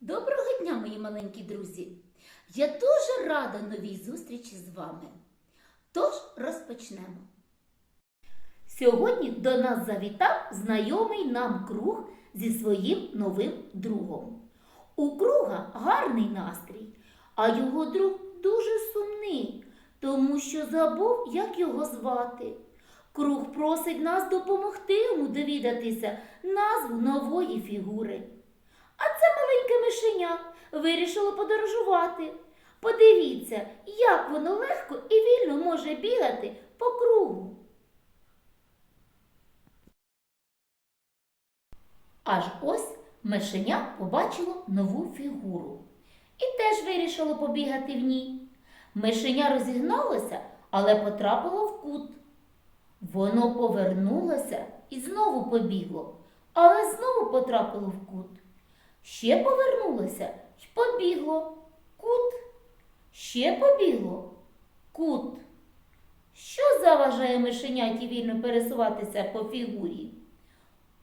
Доброго дня, мої маленькі друзі! Я дуже рада новій зустрічі з вами. Тож розпочнемо. Сьогодні до нас завітав знайомий нам круг зі своїм новим другом. У круга гарний настрій, а його друг дуже сумний, тому що забув, як його звати. Круг просить нас допомогти йому довідатися назву нової фігури. Мишеня вирішило подорожувати. Подивіться, як воно легко і вільно може бігати по кругу. Аж ось мишеня побачило нову фігуру і теж вирішило побігати в ній. Мишеня розігналося, але потрапило в кут. Воно повернулося і знову побігло, але знову потрапило в кут. Ще повернулося й побігло. Кут. Ще побігло. Кут. Що заважає мишеняті вільно пересуватися по фігурі?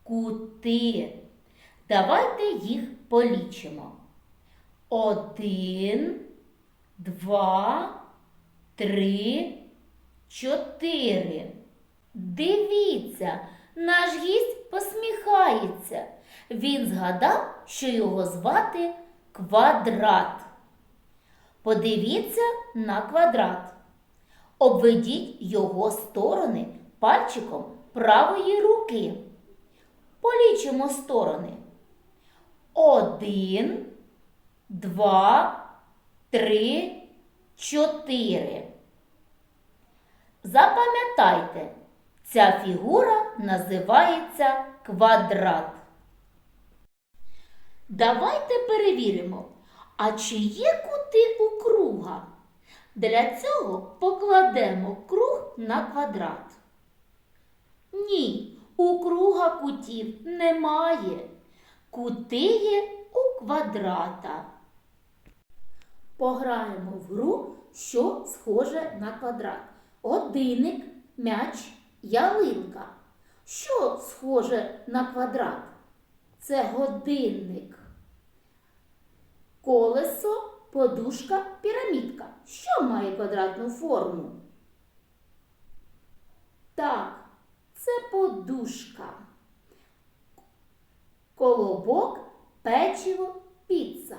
Кути. Давайте їх полічимо. Один, два, три, чотири. Дивіться, наш гість посміхається. Він згадав, що його звати квадрат. Подивіться на квадрат. Обведіть його сторони пальчиком правої руки. Полічимо сторони. Один, два, три, чотири. Запам'ятайте, ця фігура називається квадрат. Давайте перевіримо, а чи є кути у круга? Для цього покладемо круг на квадрат. Ні, у круга кутів немає. Кути є у квадрата. Пограємо в гру, що схоже на квадрат. Годинник, м'яч, ялинка. Що схоже на квадрат? Це годинник. Колесо, подушка, пірамідка. Що має квадратну форму? Так, це подушка. Колобок, печиво, піца.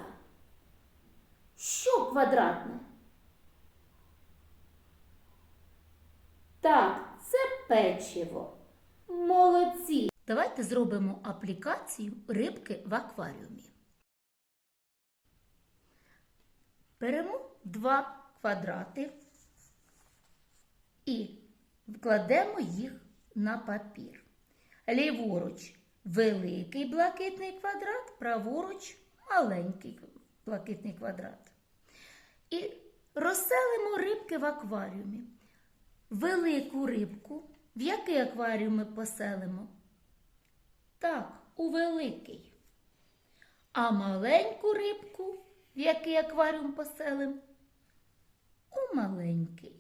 Що квадратне? Так, це печиво. Молодці. Давайте зробимо аплікацію рибки в акваріумі. Беремо два квадрати і вкладемо їх на папір. Ліворуч великий блакитний квадрат, праворуч маленький блакитний квадрат. І розселимо рибки в акваріумі. Велику рибку в який акваріум ми поселимо? Так, у великий. А маленьку рибку в який акваріум поселимо? У маленький.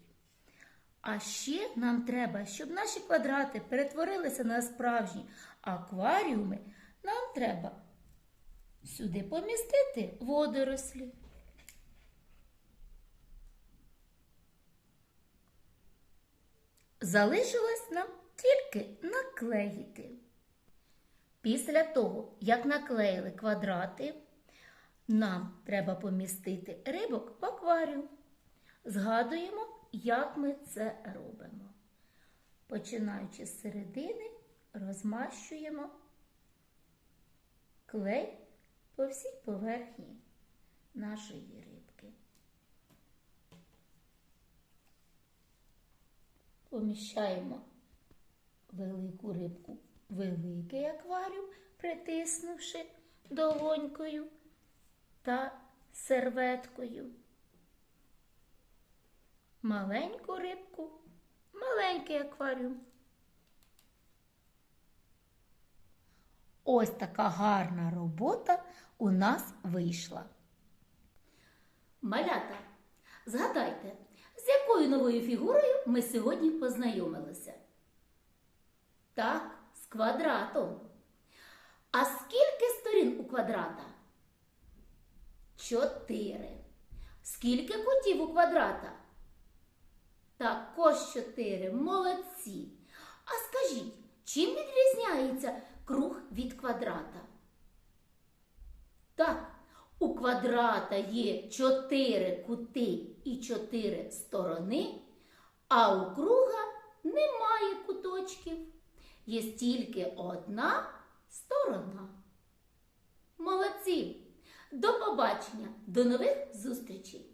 А ще нам треба, щоб наші квадрати перетворилися на справжні акваріуми, нам треба сюди помістити водорослі. Залишилось нам тільки наклеїти. Після того, як наклеїли квадрати, нам треба помістити рибок в акваріум. Згадуємо, як ми це робимо. Починаючи з середини, розмащуємо клей по всій поверхні нашої рибки. Поміщаємо велику рибку в великий акваріум, притиснувши долонькою та серветкою. Маленьку рибку, маленький акваріум. Ось така гарна робота у нас вийшла. Малята, згадайте, з якою новою фігурою ми сьогодні познайомилися? Так, з квадратом. А скільки сторін у квадрата? чотири. Скільки кутів у квадрата? Також чотири. Молодці. А скажіть, чим відрізняється круг від квадрата? Квадрата є чотири кути і чотири сторони, а у круга немає куточків. Є тільки одна сторона. Молодці! До побачення, до нових зустрічей!